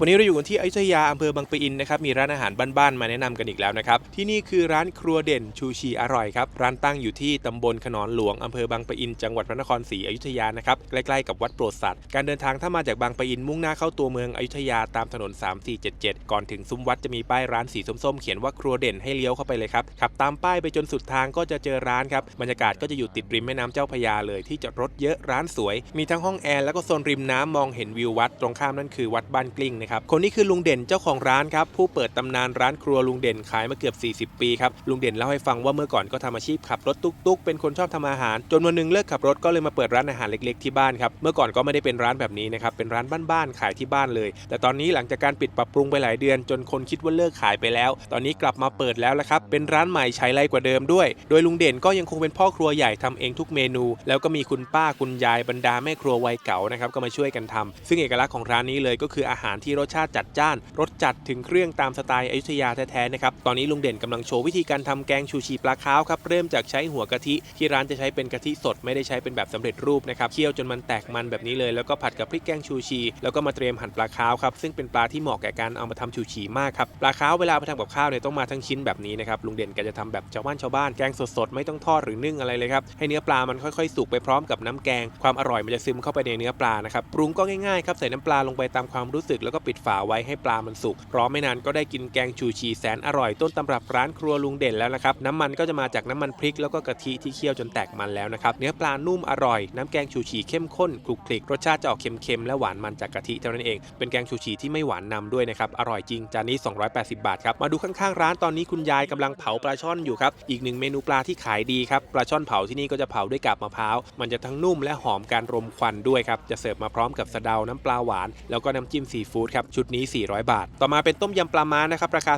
วันนี้เราอยู่กันที่อยุธยาอำเภอบางปะอินนะครับมีร้านอาหารบ้านๆมาแนะนำกันอีกแล้วนะครับที่นี่คือร้านครัวเด่นชูชีอร่อยครับร้านตั้งอยู่ที่ตำบลขนอนหลวงอำเภอบางปะอิน จังหวัดพระนครศรีอยุธยานะครับใกล้ๆกับวัดโปรดสัตว์การเดินทางถ้ามาจากบางปะอินมุ่งหน้าเข้าตัวเมืองอยุธยาตามถนน 3477 ก่อนถึงซุ้มวัดจะมีป้ายร้านสีส้มๆ เขียนว่าครัวเด่นให้เลี้ยวเข้าไปเลยครับขับตามป้ายไปจนสุดทางก็จะเจอร้านครับบรรยากาศก็จะอยู่ติดริมแม่น้ำเจ้าพยาเลยที่จอดรถเยอะร้านสวย มีทั้งห้องแอร์แล้วก็โซนริมน้ำมองเห็นวิววัดตรงข้ามนั่นคือวัดบ้านกลิ้งนะครับ คนนี้คือลุงเด่นเจ้าของร้านครับผู้เปิดตำนานร้านครัวลุงเด่นขายมาเกือบ 40 ปีครับลุงเด่นเล่าให้ฟังว่าเมื่อก่อนก็ทำอาชีพขับรถตุ๊กๆ เป็นคนชอบทำอาหาร จนวันหนึงเลิกขับรถก็เลยมาเปิดร้านอาหารเล็กๆที่บ้านครับเมื่อก่อนก็ไม่ได้เป็นร้านแบบนี้นะครับเป็นร้านบ้านๆขายที่บ้านเลย แต่ตอนนี้หลังจากการปิดปรับปรุงไปหลายเดือน จนคนคิดว่าเลิกขายไปแล้ว ตอนนี้กลับมาเปิดแล้วละครับเป็นร้านใหม่ใช้ไรกว่าเดิมด้วย โดยลุงเด่นก็ยังคงเป็นพ่อครัวใหญ่ทำเองทุกเมนู แล้วก็มีคุณป้าคุณยายบรรดาแม่ครัววัยเก่านะครับก็มาช่วยกันทำซึ่งเอกลักษณ์ของร้านนี้เลยก็คืออาหารที่รสชาติจัดจ้าน รสจัดถึงเครื่องตามสไตล์อยุธยาแท้ๆนะครับ ตอนนี้ลุงเด่นกำลังโชว์วิธีการทำแกงชูชีปลาคาวครับ เริ่มจากใช้หัวกะทิ ที่ร้านจะใช้เป็นกะทิสดไม่ได้ใช้เป็นแบบสำเร็จรูปนะครับ เคี่ยวจนมันแตกมันแบบนี้เลย แล้วก็ผัดกับพริกแกงชูชี แล้วก็มาเตรียมหั่นปลาคาวครับ ซึ่งเป็นปลาที่เหมาะแก่การเอามาทำชูชีมากครับ ปลาคาวเวลาไปทำกับข้าวเนี่ยต้องมาทั้งชิ้นแบบนี้นะครับ ลุงเด่นแกจะทำแบบชาวบ้านชาวบ้าน แกงสดๆไม่ต้องทอดหรือนึ่งอะไรเลยครับ ให้เนื้อปลามันค่อยๆ สุกไปพร้อมกับน้ำแกง ความอร่อยมันจะซึมเข้าไปในเนื้อปลานะครับ ปรุงก็ง่ายๆครับ ใส่น้ำปลาลงไปตามความรู้สึกแล้วก็ปิดฝาไว้ให้ปลามันสุกรอไม่นานก็ได้กินแกงชูชีแสนอร่อยต้นตำรับร้านครัวลุงเด่นแล้วนะครับ น้ำมันก็จะมาจากน้ำมันพริกแล้วก็กะทิที่เคี่ยวจนแตกมันแล้วนะครับ เนื้อปลานุ่มอร่อย น้ำแกงชูชีเข้มข้นคลุกคลิกรสชาติจะออกเค็มๆและหวานมันจากกะทิเท่านั้นเอง เป็นแกงชูชีที่ไม่หวานนำด้วยนะครับ อร่อยจริง จานนี้ 280 บาทครับ มาดูข้างๆ ร้านตอนนี้คุณยายกำลังเผาปลาช่อนอยู่ครับ อีกหนึ่งเมนูปลาที่ขายดีครับ ปลาช่อนเผาที่นี่ก็จะเผาด้วยกาบมะพร้าว มันจะทั้งนุ่มและหอมการรมควันด้วยครับ จะเสิร์ฟมาพร้อมกับสะเดาน้ำปลาหวาน แล้วก็น้ำจิ้มซีฟู้ดครับชุดนี้ 400 บาท ต่อมาเป็นต้มยำปลาม้านะครับราคา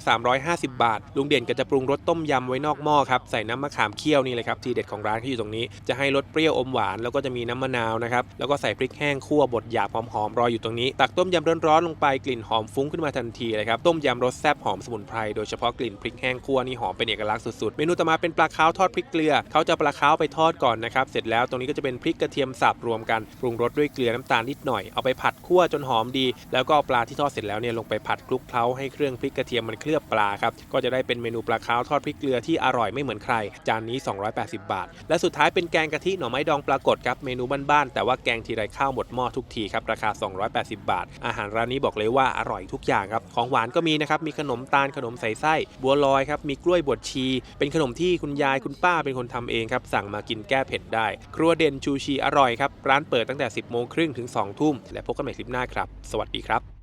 350 บาท ลุงเด่นก็จะปรุงรสต้มยำไว้นอกหม้อครับใส่น้ำมะขามเคี่ยวนี่เลยครับทีเด็ดของร้านที่อยู่ตรงนี้จะให้รสเปรี้ยวอมหวานแล้วก็จะมีน้ำมะนาวนะครับแล้วก็ใส่พริกแห้งคั่วบดหยาบหอมๆรออยู่ตรงนี้ตักต้มยำร้อนๆลงไปกลิ่นหอมฟุ้งขึ้นมาทันทีเลยครับต้มยำรสแซ่บหอมสมุนไพรโดยเฉพาะกลิ่นพริกแห้งคั่วนี่หอมเป็นเอกลักษณ์สุดๆเมนูต่อมาเป็นปลาคาวทอดพริกเกลือเขาจะเอาปลาคาวไปทอดก่อนนะครับเสร็จแล้วตรงนี้ก็จะเป็นพริกกระเทียมสับรวมกันปรุงรสด้วยเกลือน้ำตาลนิดหน่อยเอาไปผัดคั่วจนหอมดี แล้วก็ปลาที่ทอดเสร็จแล้วเนี่ยลงไปผัดคลุกเคล้าให้เครื่องพริกกระเทียมมันเคลือบปลาครับก็จะได้เป็นเมนูปลาคาวทอดพริกเกลือที่อร่อยไม่เหมือนใคร จานนี้ 280 บาท และสุดท้ายเป็นแกงกะทิหน่อไม้ดองปลากดครับเมนูบ้านๆแต่ว่าแกงทีไรข้าวหมดหม้อทุกทีครับราคา 280 บาท อาหารร้านนี้บอกเลยว่าอร่อยทุกอย่างครับของหวานก็มีนะครับมีขนมตาลขนมใส่ไส้บัวลอยครับมีกล้วยบดชี เป็นขนมที่คุณยายคุณป้าเป็นคนทำเองครับสั่งมากินแก้เผ็ดได้ ครัวเด่นชูชีอร่อยครับร้านเปิดตั้งแต่ 10โมงครึ่งถึง2ทุ่มและพบกันใหม่คลิปหน้าครับ สวัสดีครับ